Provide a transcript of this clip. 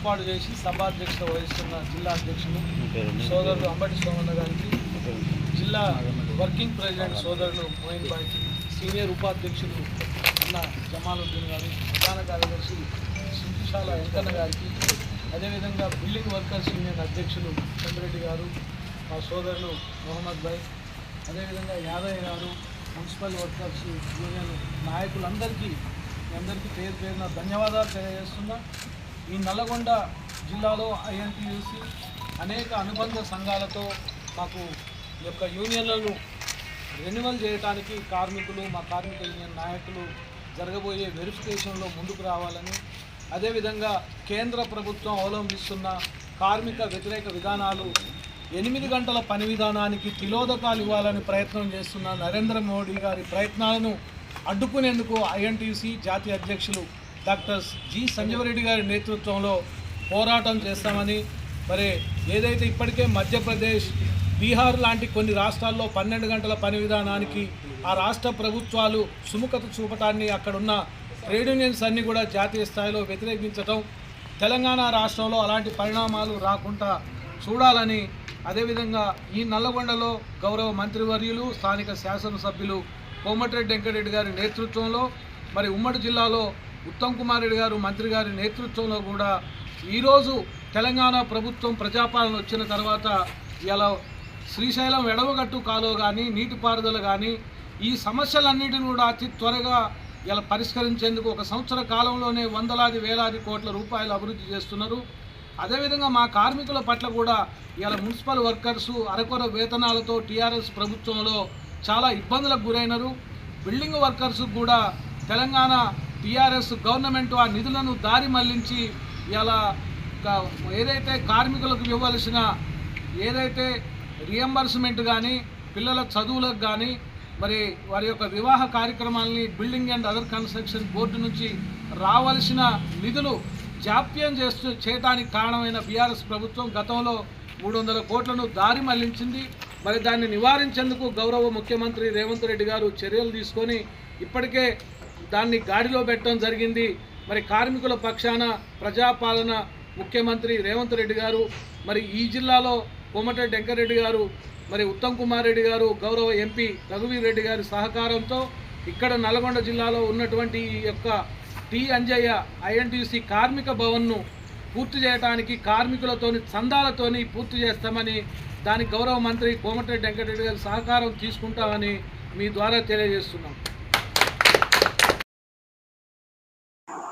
ఏర్పాటు చేసి సభాధ్యక్షత వహిస్తున్న జిల్లా అధ్యక్షులు సోదరులు అంబటి సోమన్న గారికి జిల్లా వర్కింగ్ ప్రెసిడెంట్ సోదరులు మోయిన్ బాయ్కి సీనియర్ ఉపాధ్యక్షులు అన్న జమాలుద్దీన్ గారు ప్రధాన కార్యదర్శి శిల్పిశాల వెంకన్న గారికి అదేవిధంగా బిల్డింగ్ వర్కర్స్ యూనియన్ అధ్యక్షులు చంద్రెడ్డి గారు మా సోదరులు మొహమ్మద్ భాయ్ అదేవిధంగా యాదయ్య గారు మున్సిపల్ వర్కర్స్ యూనియన్ నాయకులందరికీ అందరికీ పేరు పేరున ధన్యవాదాలు తెలియజేస్తున్నా. ఈ నల్లగొండ జిల్లాలో ఐఎన్టీయూసి అనేక అనుబంధ సంఘాలతో మాకు ఈ యొక్క యూనియన్లను రెన్యువల్ చేయడానికి కార్మికులు మా కార్మిక యూనియన్ నాయకులు జరగబోయే వెరిఫికేషన్లో ముందుకు రావాలని అదేవిధంగా కేంద్ర ప్రభుత్వం అవలంబిస్తున్న కార్మిక వ్యతిరేక విధానాలు ఎనిమిది గంటల పని విధానానికి తిలోదకాలు ఇవ్వాలని ప్రయత్నం చేస్తున్న నరేంద్ర మోడీ గారి ప్రయత్నాలను అడ్డుకునేందుకు ఐఎన్టీసీ జాతీయ అధ్యక్షులు డాక్టర్ జి సంజీవరెడ్డి గారి నేతృత్వంలో పోరాటం చేస్తామని మరి ఏదైతే ఇప్పటికే మధ్యప్రదేశ్ బీహార్ లాంటి కొన్ని రాష్ట్రాల్లో పన్నెండు గంటల పని విధానానికి ఆ రాష్ట్ర ప్రభుత్వాలు సుముఖత చూపటాన్ని అక్కడున్న ట్రేడ్ యూనియన్స్ అన్నీ కూడా జాతీయ స్థాయిలో వ్యతిరేకించటం తెలంగాణ రాష్ట్రంలో అలాంటి పరిణామాలు రాకుండా చూడాలని అదేవిధంగా ఈ నల్లగొండలో గౌరవ మంత్రివర్యులు స్థానిక శాసనసభ్యులు కోమటిరెడ్డి వెంకటరెడ్డి గారి నేతృత్వంలో మరి ఉమ్మడి జిల్లాలో ఉత్తమ్ కుమార్ రెడ్డి గారు మంత్రి గారి నేతృత్వంలో కూడా ఈరోజు తెలంగాణ ప్రభుత్వం ప్రజాపాలన వచ్చిన తర్వాత ఇలా శ్రీశైలం ఎడవగట్టు కాలువ కానీ నీటిపారుదల కానీ ఈ సమస్యలన్నిటిని కూడా అతి త్వరగా ఇలా పరిష్కరించేందుకు ఒక సంవత్సర కాలంలోనే వందలాది వేలాది కోట్ల రూపాయలు అభివృద్ధి చేస్తున్నారు. అదేవిధంగా మా కార్మికుల పట్ల కూడా ఇలా మున్సిపల్ వర్కర్సు అరకొర వేతనాలతో టీఆర్ఎస్ ప్రభుత్వంలో చాలా ఇబ్బందులకు గురైనారు. బిల్డింగ్ వర్కర్స్ కూడా తెలంగాణ టీఆర్ఎస్ గవర్నమెంట్ ఆ నిధులను దారి మళ్ళించి ఇలా ఏదైతే కార్మికులకు ఇవ్వవలసిన ఏదైతే రియంబర్స్మెంట్ కానీ పిల్లల చదువులకు కానీ మరి వారి యొక్క వివాహ కార్యక్రమాలని building and other construction board నుంచి రావాల్సిన నిధులు జాప్యం చేస్తూ చేయడానికి కారణమైన బీఆర్ఎస్ ప్రభుత్వం గతంలో మూడు వందల కోట్లను దారి మళ్ళించింది. మరి దాన్ని నివారించేందుకు గౌరవ ముఖ్యమంత్రి రేవంత్ రెడ్డి గారు చర్యలు తీసుకొని ఇప్పటికే దాన్ని గాడిలో పెట్టడం జరిగింది. మరి కార్మికుల పక్షాన ప్రజాపాలన ముఖ్యమంత్రి రేవంత్ రెడ్డి గారు మరి ఈ జిల్లాలో కోమట వెంకరెడ్డి గారు మరి ఉత్తమ్ కుమార్ రెడ్డి గారు గౌరవ ఎంపీ రఘువీర్ రెడ్డి గారి సహకారంతో ఇక్కడ నల్గొండ జిల్లాలో ఉన్నటువంటి ఈ యొక్క టి అంజయ్య ఐఎన్టీసీ కార్మిక భవన్ను పూర్తి చేయడానికి కార్మికులతోని చందాలతోని పూర్తి చేస్తామని దానికి గౌరవ మంత్రి కోమటిరెడ్డి వెంకటరెడ్డి గారి సహకారం తీసుకుంటామని మీ ద్వారా తెలియజేస్తున్నాం.